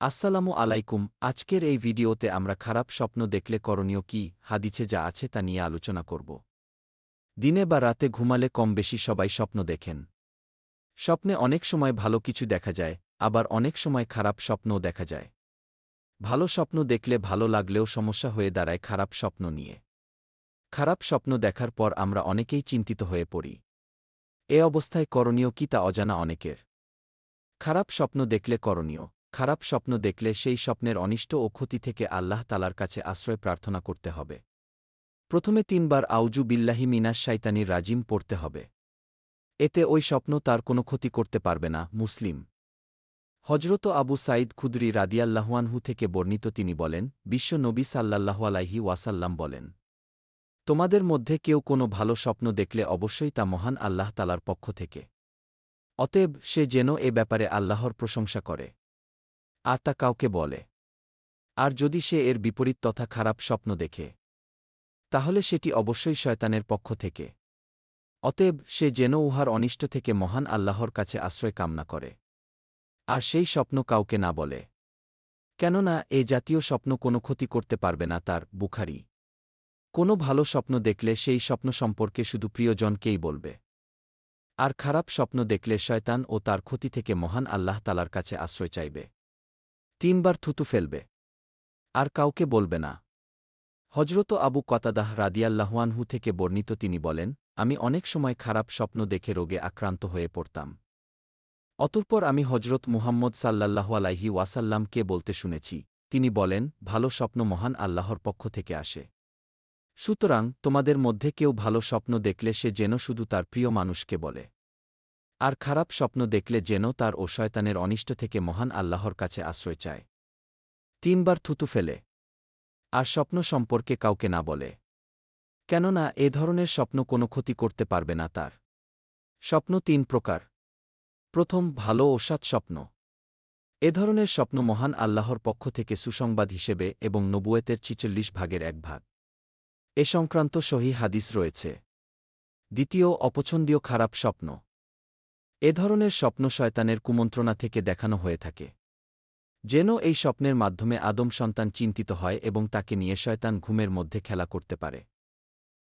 আসসালামু আলাইকুম, আজকের এই ভিডিওতে আমরা খারাপ স্বপ্ন দেখলে করণীয় কি হাদিছে যা আছে তা নিয়ে আলোচনা করব। দিনে বা রাতে ঘুমালে কম বেশি সবাই স্বপ্ন দেখেন। স্বপ্নে অনেক সময় ভালো কিছু দেখা যায়, আবার অনেক সময় খারাপ স্বপ্নও দেখা যায়। ভালো স্বপ্ন দেখলে ভালো লাগলেও সমস্যা হয়ে দাঁড়ায় খারাপ স্বপ্ন নিয়ে। খারাপ স্বপ্ন দেখার পর আমরা অনেকেই চিন্তিত হয়ে পড়ি। এ অবস্থায় করণীয় কি তা অজানা অনেকের। খারাপ স্বপ্ন দেখলে করণীয়। খারাপ স্বপ্ন দেখলে সেই স্বপ্নের অনিষ্ট ও ক্ষতি থেকে আল্লাহ তালার কাছে আশ্রয় প্রার্থনা করতে হবে। প্রথমে তিনবার আউজু বিল্লাহি মিনাস শাইতানির রাজিম পড়তে হবে। এতে ওই স্বপ্ন তার কোনো ক্ষতি করতে পারবে না, মুসলিম। হজরত আবু সাইদ খুদরি রাদিয়াল্লাহুয়ানহু থেকে বর্ণিত তিনি বলেন, বিশ্ব নবী সাল্লাল্লাহু আলাইহি ওয়াসাল্লাম বলেন, তোমাদের মধ্যে কেউ কোনো ভালো স্বপ্ন দেখলে অবশ্যই তা মহান আল্লাহ তালার পক্ষ থেকে। অতএব সে যেন এ ব্যাপারে আল্লাহর প্রশংসা করে। আর তা কাউকে বলে। আর যদি সে এর বিপরীত তথা খারাপ স্বপ্ন দেখে, তাহলে সেটি অবশ্যই শয়তানের পক্ষ থেকে। অতএব সে যেন উহার অনিষ্ট থেকে মহান আল্লাহর কাছে আশ্রয় কামনা করে। আর সেই স্বপ্ন কাউকে না বলে। কেননা এ জাতীয় স্বপ্ন কোনো ক্ষতি করতে পারবে না তার বুখারি। কোনো ভালো স্বপ্ন দেখলে সেই স্বপ্ন সম্পর্কে শুধু প্রিয়জনকেই বলবে। আর খারাপ স্বপ্ন দেখলে শয়তান ও তার ক্ষতি থেকে মহান আল্লাহ তালার কাছে আশ্রয় চাইবে। তিনবার থুতু ফেলবে। আর কাউকে বলবে না। হজরত আবু কতাদাহ রাদিয়াল্লাহুয়ানহু থেকে বর্ণিত তিনি বলেন, আমি অনেক সময় খারাপ স্বপ্ন দেখে রোগে আক্রান্ত হয়ে পড়তাম। অতঃপর আমি হজরত মুহাম্মদ সাল্লাল্লাহু আলাইহি ওয়াসাল্লামকে বলতে শুনেছি। তিনি বলেন, ভালো স্বপ্ন মহান আল্লাহর পক্ষ থেকে আসে। সুতরাং তোমাদের মধ্যে কেউ ভালো স্বপ্ন দেখলে সে যেন শুধু তার প্রিয় মানুষকে বলে। আর খারাপ স্বপ্ন দেখলে যেন তার ও শয়তানের অনিষ্ট থেকে মহান আল্লাহর কাছে আশ্রয় চায়। তিনবার থুতু ফেলে। আর স্বপ্ন সম্পর্কে কাউকে না বলে। কেননা, এ ধরনের স্বপ্ন কোনো ক্ষতি করতে পারবে না তার। স্বপ্ন তিন প্রকার। প্রথম, ভালো ও স্বপ্ন। এ ধরনের স্বপ্ন মহান আল্লাহর পক্ষ থেকে সুসংবাদ হিসেবে এবং নবুয়েতের ছিচল্লিশ ভাগের এক ভাগ। এ সংক্রান্ত সহি হাদিস রয়েছে। দ্বিতীয়, অপছন্দীয় খারাপ স্বপ্ন। এ ধরনের স্বপ্ন শয়তানের কুমন্ত্রণা থেকে দেখানো হয়ে থাকে। যেন এই স্বপ্নের মাধ্যমে আদম সন্তান চিন্তিত হয় এবং তাকে নিয়ে শয়তান ঘুমের মধ্যে খেলা করতে পারে।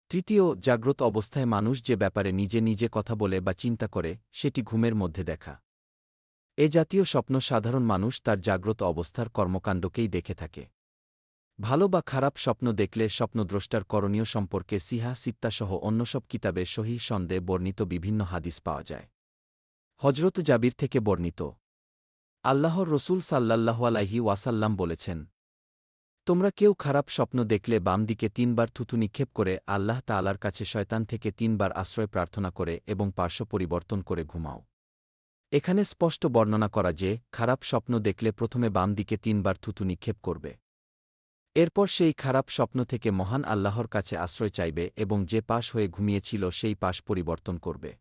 তৃতীয়, জাগ্রত অবস্থায় মানুষ যে ব্যাপারে নিজে নিজে কথা বলে বা চিন্তা করে, সেটি ঘুমের মধ্যে দেখা। এ জাতীয় স্বপ্ন সাধারণ মানুষ তার জাগ্রত অবস্থার কর্মকাণ্ডকেই দেখে থাকে। ভালো বা খারাপ স্বপ্ন দেখলে স্বপ্নদ্রষ্টার করণীয় সম্পর্কে সিহা, সিত্তাসহ অন্য সব কিতাবে সহি সন্দে বর্ণিত বিভিন্ন হাদিস পাওয়া যায়। হজরত জাবির থেকে বর্ণিত। আল্লাহর রসুল সাল্লাল্লাহু আলাইহি ওয়াসাল্লাম বলেছেন, তোমরা কেউ খারাপ স্বপ্ন দেখলে বাম দিকে তিনবার থুতু নিক্ষেপ করে আল্লাহ তালার কাছে শয়তান থেকে তিনবার আশ্রয় প্রার্থনা করে এবং পার্শ্ব পরিবর্তন করে ঘুমাও। এখানে স্পষ্ট বর্ণনা করা যে, খারাপ স্বপ্ন দেখলে প্রথমে বাম দিকে তিনবার থুতু নিক্ষেপ করবে। এরপর সেই খারাপ স্বপ্ন থেকে মহান আল্লাহর কাছে আশ্রয় চাইবে এবং যে পাশ হয়ে ঘুমিয়েছিল সেই পাশ পরিবর্তন করবে।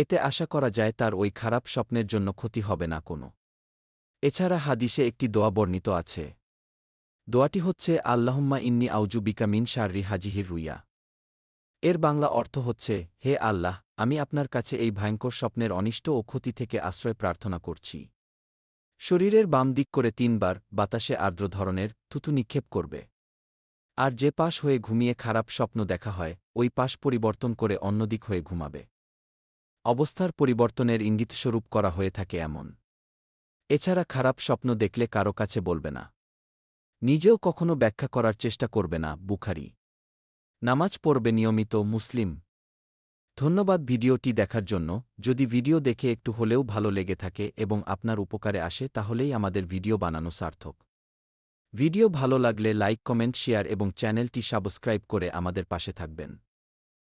এতে আশা করা যায় তার ওই খারাপ স্বপ্নের জন্য ক্ষতি হবে না কোনো। এছাড়া হাদিসে একটি দোয়া বর্ণিত আছে। দোয়াটি হচ্ছে, আল্লাহম্মা ইন্নি আউজু বিকামিন শাররি হাজিহির রুইয়া। এর বাংলা অর্থ হচ্ছে, হে আল্লাহ, আমি আপনার কাছে এই ভয়ঙ্কর স্বপ্নের অনিষ্ট ও ক্ষতি থেকে আশ্রয় প্রার্থনা করছি। শরীরের বাম দিক করে তিনবার বাতাসে আর্দ্র ধরনের থুতু নিক্ষেপ করবে। আর যে পাশ হয়ে ঘুমিয়ে খারাপ স্বপ্ন দেখা হয়, ওই পাশ পরিবর্তন করে অন্যদিক হয়ে ঘুমাবে। অবস্থার পরিবর্তনের ইঙ্গিতস্বরূপ করা হয়ে থাকে এমন। এছাড়া খারাপ স্বপ্ন দেখলে কারও কাছে বলবে না। নিজেও কখনো ব্যাখ্যা করার চেষ্টা করবে না, বুখারি। নামাজ পড়বে নিয়মিত মুসলিম। ধন্যবাদ ভিডিওটি দেখার জন্য। যদি ভিডিও দেখে একটু হলেও ভালো লেগে থাকে এবং আপনার উপকারে আসে, তাহলেই আমাদের ভিডিও বানানো সার্থক। ভিডিও ভালো লাগলে লাইক, কমেন্ট, শেয়ার এবং চ্যানেলটি সাবস্ক্রাইব করে আমাদের পাশে থাকবেন।